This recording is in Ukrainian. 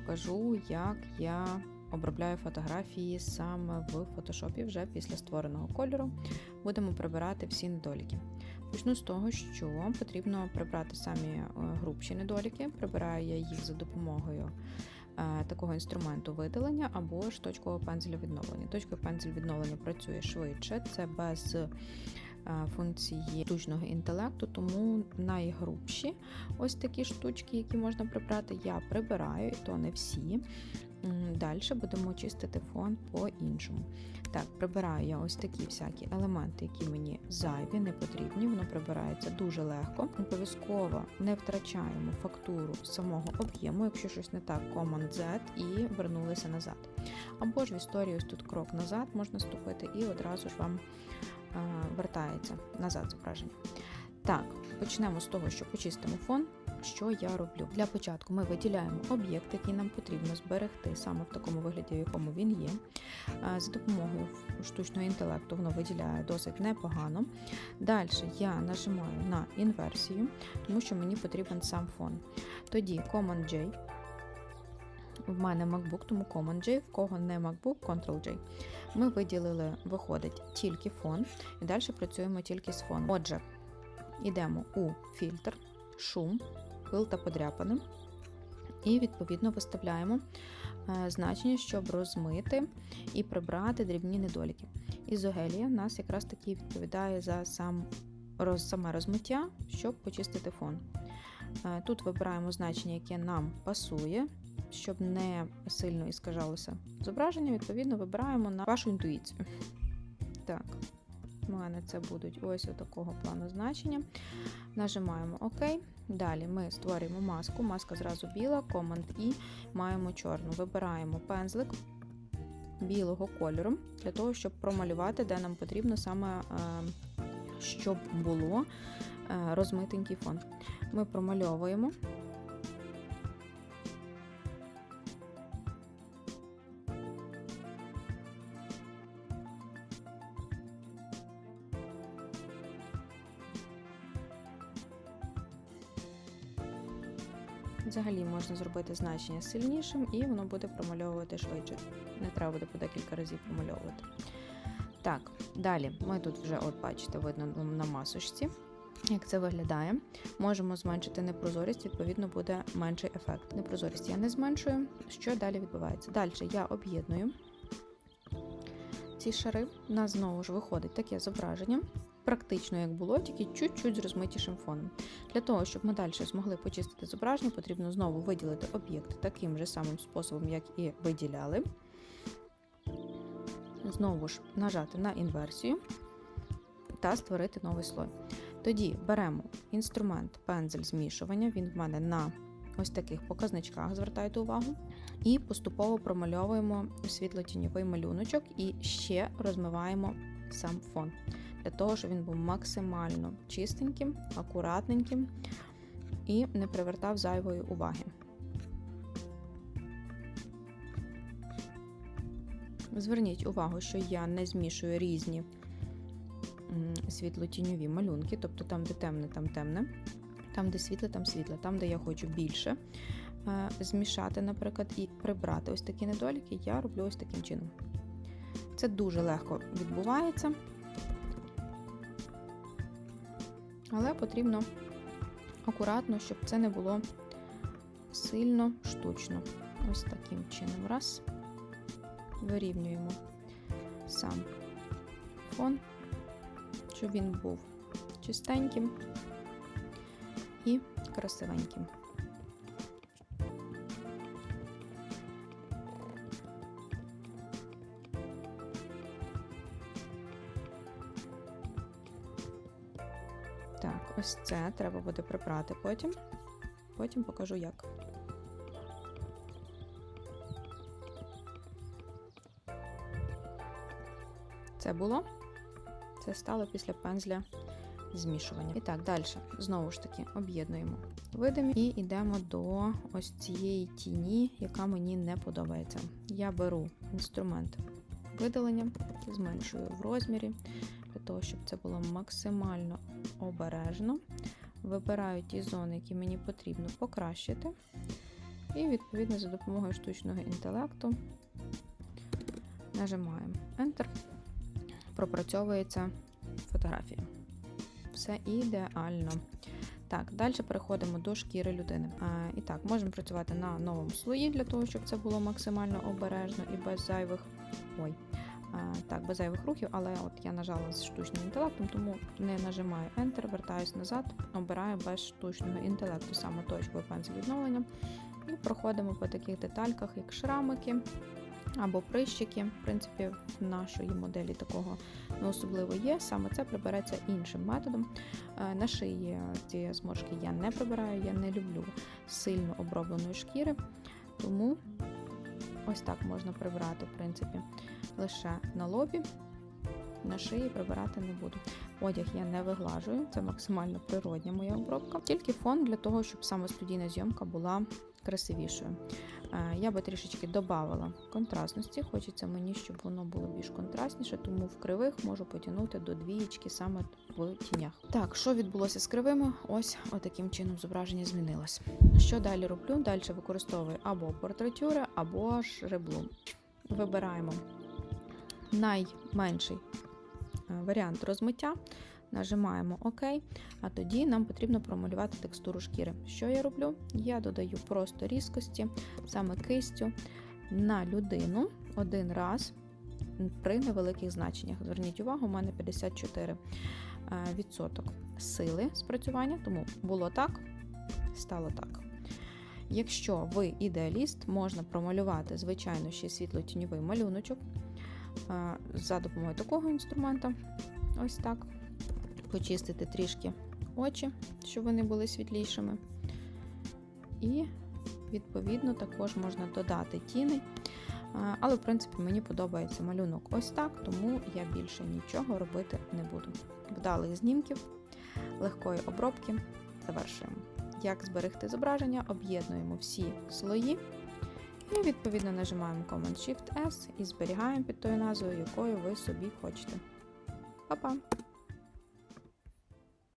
покажу, як я обробляю фотографії саме в фотошопі вже після створеного кольору. Будемо прибирати всі недоліки. Почну з того, що потрібно прибрати самі е, грубші недоліки. Прибираю я їх за допомогою е, такого інструменту видалення або ж точкового пензеля відновлення. Точковий пензель відновлення працює швидше, це без функції штучного інтелекту, тому найгрубші ось такі штучки, які можна прибрати, я прибираю, і то не всі. Далі будемо чистити фон по-іншому. Так, прибираю я ось такі всякі елементи, які мені зайві, не потрібні. Воно прибирається дуже легко. Обов'язково не втрачаємо фактуру самого об'єму, якщо щось не так, Command-Z і вернулися назад. Або ж в історії ось тут крок назад можна ступити і одразу ж вам е, вертається назад зображення. Так, почнемо з того, що почистимо фон. Що я роблю? Для початку ми виділяємо об'єкт, який нам потрібно зберегти саме в такому вигляді, в якому він є. За допомогою штучного інтелекту воно виділяє досить непогано. Далі я нажимаю на інверсію, тому що мені потрібен сам фон. Тоді Command-J. В мене MacBook, тому Command-J, в кого не MacBook, Ctrl-J. Ми виділили, виходить тільки фон, і далі працюємо тільки з фоном. Отже, йдемо у фільтр, шум, пил та подряпини. І, відповідно, виставляємо е, значення, щоб розмити і прибрати дрібні недоліки. Ізогелія в нас якраз таки відповідає за сам, роз, саме розмиття, щоб почистити фон. Е, Тут вибираємо значення, яке нам пасує, щоб не сильно іскажалося зображення. Відповідно, вибираємо на вашу інтуїцію. Так, у мене це будуть ось такого плану значення. Нажимаємо ОК. Далі ми створюємо маску. Маска зразу біла, Command І, маємо чорну. Вибираємо пензлик білого кольору для того, щоб промалювати, де нам потрібно саме, е, щоб було е, розмитенький фон. Ми промальовуємо. Взагалі можна зробити значення сильнішим, і воно буде промальовувати швидше. Не треба буде по декілька разів промальовувати. Так, далі ми тут вже, от бачите, видно на масочці, як це виглядає. Можемо зменшити непрозорість, відповідно, буде менший ефект. Непрозорість я не зменшую. Що далі відбувається? Далі я об'єдную ці шари. У нас знову ж виходить таке зображення. Практично як було, тільки чуть-чуть з розмитішим фоном. Для того, щоб ми далі змогли почистити зображення, потрібно знову виділити об'єкт таким же самим способом, як і виділяли. Знову ж нажати на інверсію та створити новий слой. Тоді беремо інструмент пензель змішування, він в мене на ось таких показничках, звертайте увагу. І поступово промальовуємо світло-тіньовий малюночок і ще розмиваємо сам фон для того, щоб він був максимально чистеньким, акуратненьким і не привертав зайвої уваги. Зверніть увагу, що я не змішую різні світло-тіньові малюнки, тобто там, де темне, там темне, там, де світле, там світле, там, де я хочу більше е, змішати, наприклад, і прибрати ось такі недоліки, я роблю ось таким чином. Це дуже легко відбувається. Але потрібно акуратно, щоб це не було сильно штучно. Ось таким чином. Раз. Вирівнюємо сам фон, щоб він був чистеньким і красивеньким. Так, ось це треба буде прибрати потім. Потім покажу як. Це було. Це стало після пензля змішування. І так, далі, знову ж таки, об'єднуємо видимі і йдемо до ось цієї тіні, яка мені не подобається. Я беру інструмент видалення, зменшую в розмірі, того, щоб це було максимально обережно. Вибираю ті зони, які мені потрібно покращити. І відповідно за допомогою штучного інтелекту нажимаємо Enter, пропрацьовується фотографія. Все ідеально. Так, далі переходимо до шкіри людини. А, і так, можемо працювати на новому слої для того, щоб це було максимально обережно і без зайвих. Ой, так, без зайвих рухів, але от я нажала з штучним інтелектом, тому не нажимаю Enter, вертаюсь назад, обираю без штучного інтелекту саме точковий пензель відновлення. І проходимо по таких детальках, як шрамики або прищики. В принципі, в нашої моделі такого не особливо є. Саме це прибереться іншим методом. Е, На шиї ці зморшки я не прибираю, я не люблю сильно обробленої шкіри, тому ось так можна прибрати, в принципі, лише на лобі. На шиї прибирати не буду. Одяг я не виглажую, це максимально природня моя обробка. Тільки фон для того, щоб саме студійна зйомка була красивішою. Е, Я би трішечки додавала контрастності. Хочеться мені, щоб воно було більш контрастніше, тому в кривих можу потягнути до двієчки саме в тінях. Так, що відбулося з кривими? Ось отаким чином зображення змінилось. Що далі роблю? Далі використовую або портретюри, або ж реблу. Вибираємо найменший е, варіант розмиття. Нажимаємо ОК, а тоді нам потрібно промалювати текстуру шкіри. Що я роблю? Я додаю просто різкості, саме кистю на людину один раз при невеликих значеннях. Зверніть увагу, у мене 54% сили спрацювання, тому було так, стало так. Якщо ви ідеаліст, можна промалювати, звичайно, ще світло-тіньовий малюночок е, за допомогою такого інструмента. Ось так почистити трішки очі, щоб вони були світлішими. І, відповідно, також можна додати тіни. Але, в принципі, мені подобається малюнок ось так, тому я більше нічого робити не буду. Вдалих знімків, легкої обробки завершуємо. Як зберегти зображення, об'єднуємо всі слої. І, відповідно, нажимаємо Command-Shift-S і зберігаємо під тою назвою, якою ви собі хочете. Па-па!